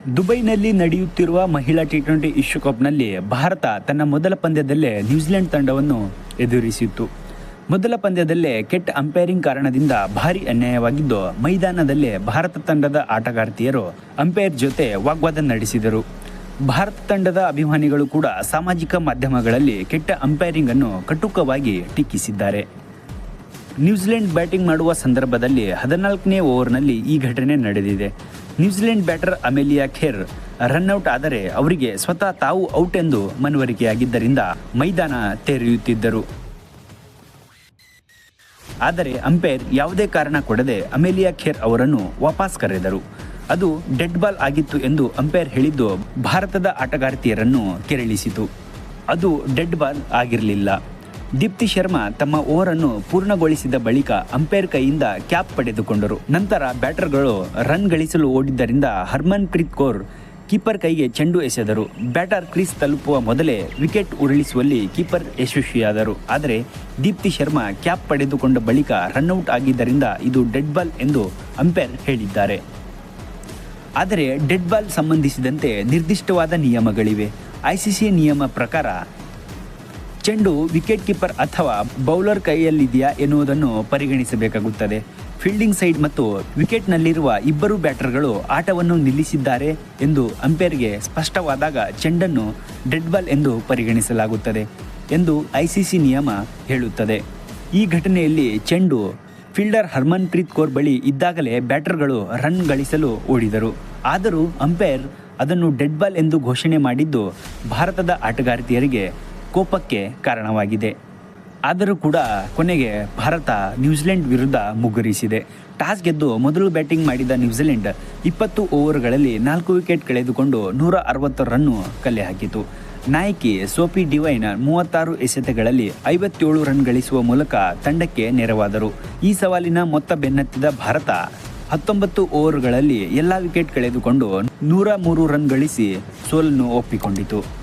ದುಬೈನಲ್ಲಿ ನಡೆಯುತ್ತಿರುವ ಮಹಿಳಾ ಟಿ ಟ್ವೆಂಟಿ ವಿಶ್ವಕಪ್ನಲ್ಲಿ ಭಾರತ ತನ್ನ ಮೊದಲ ಪಂದ್ಯದಲ್ಲೇ ನ್ಯೂಜಿಲೆಂಡ್ ತಂಡವನ್ನು ಎದುರಿಸಿತ್ತು. ಮೊದಲ ಪಂದ್ಯದಲ್ಲೇ ಕೆಟ್ಟ ಅಂಪೈರಿಂಗ್ ಕಾರಣದಿಂದ ಭಾರಿ ಅನ್ಯಾಯವಾಗಿದ್ದು, ಮೈದಾನದಲ್ಲೇ ಭಾರತ ತಂಡದ ಆಟಗಾರ್ತಿಯರು ಅಂಪೈರ್ ಜೊತೆ ವಾಗ್ವಾದ ನಡೆಸಿದರು. ಭಾರತ ತಂಡದ ಅಭಿಮಾನಿಗಳು ಕೂಡ ಸಾಮಾಜಿಕ ಮಾಧ್ಯಮಗಳಲ್ಲಿ ಕೆಟ್ಟ ಅಂಪೈರಿಂಗ್ ಅನ್ನು ಕಟುಕವಾಗಿ ಟೀಕಿಸಿದ್ದಾರೆ. ನ್ಯೂಜಿಲೆಂಡ್ ಬ್ಯಾಟಿಂಗ್ ಮಾಡುವ ಸಂದರ್ಭದಲ್ಲಿ ಹದಿನಾಲ್ಕನೇ ಓವರ್ನಲ್ಲಿ ಈ ಘಟನೆ ನಡೆದಿದೆ. New Zealand batter Amelia Kerr run out ಆದರೆ ಅವರಿಗೆ ಸ್ವತಃ ತಾವು ಔಟ್ ಎಂದು ಮನವರಿಕೆಯಾಗಿದ್ದರಿಂದ ಮೈದಾನ ತೆರೆಯುತ್ತಿದ್ದರು. ಆದರೆ ಅಂಪೈರ್ ಯಾವುದೇ ಕಾರಣ ಕೊಡದೆ ಅಮೆಲಿಯಾ ಖೇರ್ ಅವರನ್ನು ವಾಪಸ್ ಕರೆದರು. ಅದು ಡೆಡ್ ಬಾಲ್ ಆಗಿತ್ತು ಎಂದು ಅಂಪೈರ್ ಹೇಳಿದ್ದು ಭಾರತದ ಆಟಗಾರ್ತಿಯರನ್ನು ಕೆರಳಿಸಿತು. ಅದು ಡೆಡ್ ಬಾಲ್ ಆಗಿರಲಿಲ್ಲ. ದೀಪ್ತಿ ಶರ್ಮಾ ತಮ್ಮ ಓವರ್ ಅನ್ನು ಪೂರ್ಣಗೊಳಿಸಿದ ಬಳಿಕ ಅಂಪೈರ್ ಕೈಯಿಂದ ಕ್ಯಾಪ್ ಪಡೆದುಕೊಂಡರು. ನಂತರ ಬ್ಯಾಟರ್ಗಳು ರನ್ ಗಳಿಸಲು ಓಡಿದ್ದರಿಂದ ಹರ್ಮನ್ ಪ್ರೀತ್ ಕೌರ್ ಕೀಪರ್ ಕೈಗೆ ಚೆಂಡು ಎಸೆದರು. ಬ್ಯಾಟರ್ ಕ್ರೀಸ್ ತಲುಪುವ ಮೊದಲೇ ವಿಕೆಟ್ ಉರುಳಿಸುವಲ್ಲಿ ಕೀಪರ್ ಯಶಸ್ವಿಯಾದರು. ಆದರೆ ದೀಪ್ತಿ ಶರ್ಮಾ ಕ್ಯಾಪ್ ಪಡೆದುಕೊಂಡ ಬಳಿಕ ರನ್ಔಟ್ ಆಗಿದ್ದರಿಂದ ಇದು ಡೆಡ್ ಬಾಲ್ ಎಂದು ಅಂಪೈರ್ ಹೇಳಿದ್ದಾರೆ. ಆದರೆ ಡೆಡ್ ಬಾಲ್ ಸಂಬಂಧಿಸಿದಂತೆ ನಿರ್ದಿಷ್ಟವಾದ ನಿಯಮಗಳಿವೆ. ಐಸಿಸಿ ನಿಯಮ ಪ್ರಕಾರ ಚೆಂಡು ವಿಕೆಟ್ ಕೀಪರ್ ಅಥವಾ ಬೌಲರ್ ಕೈಯಲ್ಲಿದೆಯಾ ಎನ್ನುವುದನ್ನು ಪರಿಗಣಿಸಬೇಕಾಗುತ್ತದೆ. ಫೀಲ್ಡಿಂಗ್ ಸೈಡ್ ಮತ್ತು ವಿಕೆಟ್ನಲ್ಲಿರುವ ಇಬ್ಬರು ಬ್ಯಾಟರ್ಗಳು ಆಟವನ್ನು ನಿಲ್ಲಿಸಿದ್ದಾರೆ ಎಂದು ಅಂಪೈರ್ಗೆ ಸ್ಪಷ್ಟವಾದಾಗ ಚೆಂಡನ್ನು ಡೆಡ್ ಬಾಲ್ ಎಂದು ಪರಿಗಣಿಸಲಾಗುತ್ತದೆ ಎಂದು ಐಸಿಸಿ ನಿಯಮ ಹೇಳುತ್ತದೆ. ಈ ಘಟನೆಯಲ್ಲಿ ಚೆಂಡು ಫೀಲ್ಡರ್ ಹರ್ಮನ್ ಪ್ರೀತ್ ಕೌರ್ ಬಳಿ ಇದ್ದಾಗಲೇ ಬ್ಯಾಟರ್ಗಳು ರನ್ ಗಳಿಸಲು ಓಡಿದರು. ಆದರೂ ಅಂಪೈರ್ ಅದನ್ನು ಡೆಡ್ ಬಾಲ್ ಎಂದು ಘೋಷಣೆ ಮಾಡಿದ್ದು ಭಾರತದ ಆಟಗಾರ್ತಿಯರಿಗೆ ಕೋಪಕ್ಕೆ ಕಾರಣವಾಗಿದೆ. ಆದರೂ ಕೂಡ ಕೊನೆಗೆ ಭಾರತ ನ್ಯೂಜಿಲೆಂಡ್ ವಿರುದ್ಧ ಮುಗ್ಗರಿಸಿದೆ ಟಾಸ್ ಗೆದ್ದು ಮೊದಲು ಬ್ಯಾಟಿಂಗ್ ಮಾಡಿದ ನ್ಯೂಜಿಲೆಂಡ್ ಇಪ್ಪತ್ತು ಓವರ್ಗಳಲ್ಲಿ ನಾಲ್ಕು ವಿಕೆಟ್ ಕಳೆದುಕೊಂಡು ನೂರ ಅರವತ್ತು ರನ್ನು ಕಲೆ ಹಾಕಿತು. ನಾಯಕಿ ಸೋಪಿ ಡಿವೈನ್ ಮೂವತ್ತಾರು ಎಸೆತಗಳಲ್ಲಿ ಐವತ್ತೇಳು ರನ್ ಗಳಿಸುವ ಮೂಲಕ ತಂಡಕ್ಕೆ ನೆರವಾದರು. ಈ ಸವಾಲಿನ ಮೊತ್ತ ಬೆನ್ನತ್ತಿದ ಭಾರತ ಹತ್ತೊಂಬತ್ತು ಓವರ್ಗಳಲ್ಲಿ ಎಲ್ಲ ವಿಕೆಟ್ ಕಳೆದುಕೊಂಡು ನೂರ ಮೂರು ರನ್ ಗಳಿಸಿ ಸೋಲನ್ನು ಒಪ್ಪಿಕೊಂಡಿತು.